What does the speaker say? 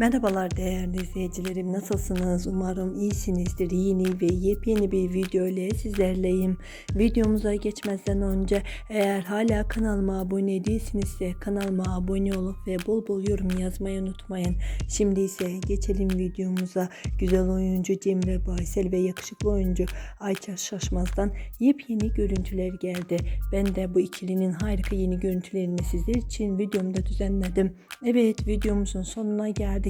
Merhabalar değerli izleyicilerim nasılsınız? Umarım iyisinizdir. Yeni ve yepyeni bir video ile sizlerleyim. Videomuza geçmezden önce eğer hala kanalıma abone değilsinizse kanalıma abone olup ve bol bol yorum yazmayı unutmayın. Şimdi ise geçelim videomuza. Güzel oyuncu Cemre Baysel ve yakışıklı oyuncu Ayça Şaşmaz'dan yepyeni görüntüler geldi. Ben de bu ikilinin harika yeni görüntülerini sizler için videomda düzenledim. Evet videomuzun sonuna geldik.